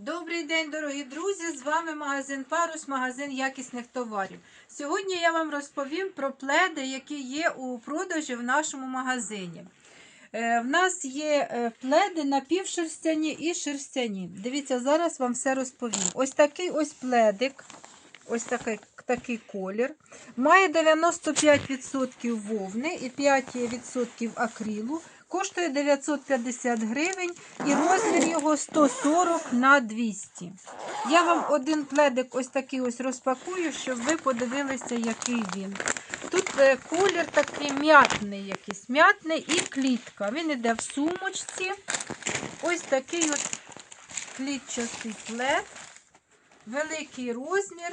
Добрий день, дорогі друзі! З вами магазин Парус, магазин якісних товарів. Сьогодні я вам розповім про пледи, які є у продажі в нашому магазині. Е, В нас є е, пледи напівшерстяні і шерстяні. Дивіться, зараз вам все розповім. Ось такий ось пледик, ось такий, такий колір. Має 95% вовни і 5% акрилу. Коштує 950 гривень і розмір його 140 на 200. Я вам один пледик ось такий ось розпакую, щоб ви подивилися, який він. Тут е, колір такий м'ятний якийсь, м'ятний і клітка. Він іде в сумочці. Ось такий от клітчастий плед, великий розмір.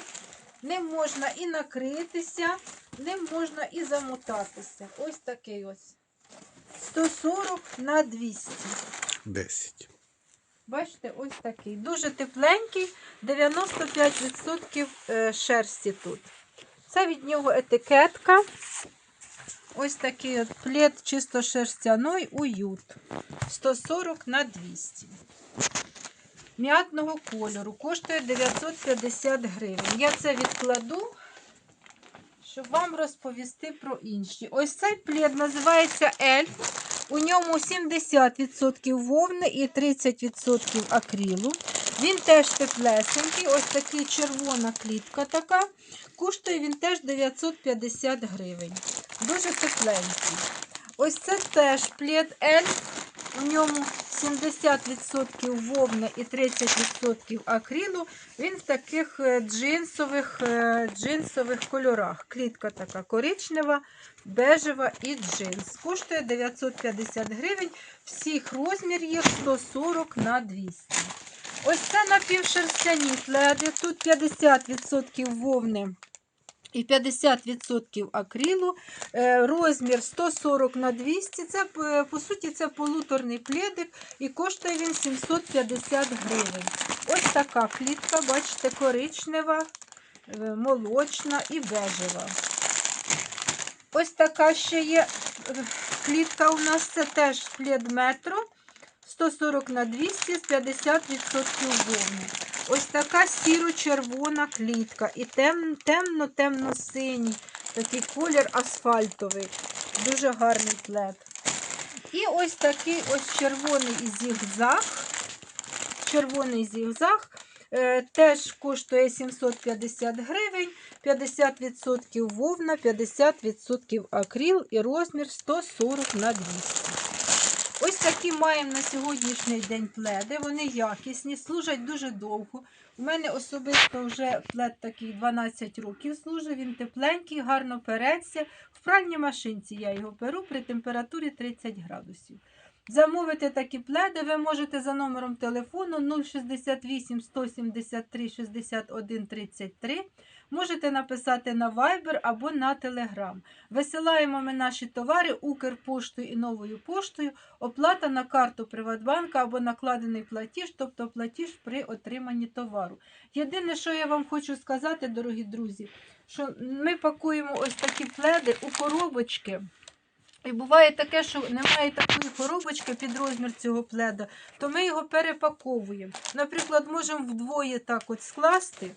Ним можна і накритися, ним можна і замотатися. Ось такий ось. 140 на 200. 10. Бачите, ось такий. Дуже тепленький, 95% е, шерсті тут. Це від нього етикетка. Ось такий от плед чисто шерстяний уют. 140 на 200. М'ятного кольору. Коштує 950 гривень. Я це відкладу, щоб вам розповісти про інші. Ось цей плед називається Ельф. У ньому 70% вовни і 30% акрилу. Він теж теплесенький, ось такий червона клітка така. Коштує він теж 950 гривень. Дуже тепленький. Ось це теж плед Ельф. У ньому 70% вовни і 30% акрилу. Він в таких е, джинсових, е, джинсових кольорах. Клітка така коричнева, бежева і джинс. Коштує 950 гривень. Всіх розмір є 140 на 200. Ось це напівшерстяні пледи. Тут 50% вовни і 50% акрилу. Е, Розмір 140 на 200. Це, е, по суті, це полуторний пледик і коштує він 750 гривень. Ось така клітка, бачите, коричнева, е, молочна і бежева. Ось така ще є клітка у нас, це теж плед метро. 140 на 200 з 50% вовни. Ось така сіро-червона клітка і темно-темно-синій. Такий колір асфальтовий. Дуже гарний плед. І ось такий ось червоний зігзаг. Червоний зігзаг. Е, теж коштує 750 гривень, 50% вовна, 50% акрил і розмір 140 на 200. Ось такі маємо на сьогоднішній день пледи. Вони якісні, служать дуже довго. У мене особисто вже плед такий 12 років служить. Він тепленький, гарно переться. В пральній машинці я його перу при температурі 30 градусів. Замовити такі пледи ви можете за номером телефону 068 173 61 33. Можете написати на Viber або на Telegram. Висилаємо ми наші товари Укрпоштою і новою поштою. Оплата на карту Приватбанка або накладений платіж, тобто платіж при отриманні товару. Єдине, що я вам хочу сказати, дорогі друзі, що ми пакуємо ось такі пледи у коробочки. І буває таке, що немає такої коробочки під розмір цього пледа, то ми його перепаковуємо. Наприклад, можемо вдвоє так от скласти.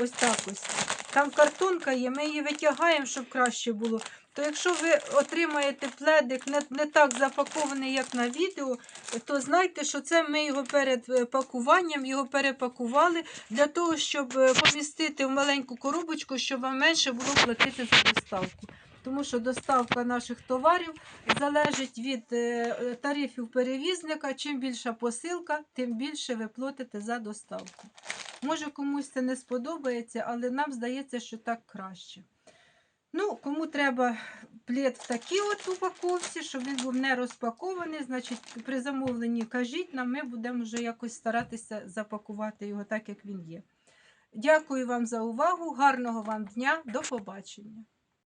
Ось так ось. Там картонка є, ми її витягаємо, щоб краще було. То якщо ви отримаєте пледик не, не так запакований, як на відео, то знайте, що це ми його перед е, пакуванням його перепакували для того, щоб е, помістити в маленьку коробочку, щоб вам менше було платити за доставку. Тому що доставка наших товарів залежить від е, тарифів перевізника. Чим більша посилка, тим більше ви платите за доставку. Може комусь це не сподобається, але нам здається, що так краще. Ну, кому треба плед в такій от упаковці, щоб він був не розпакований, значить при замовленні кажіть нам, ми будемо вже якось старатися запакувати його так, як він є. Дякую вам за увагу, гарного вам дня, до побачення.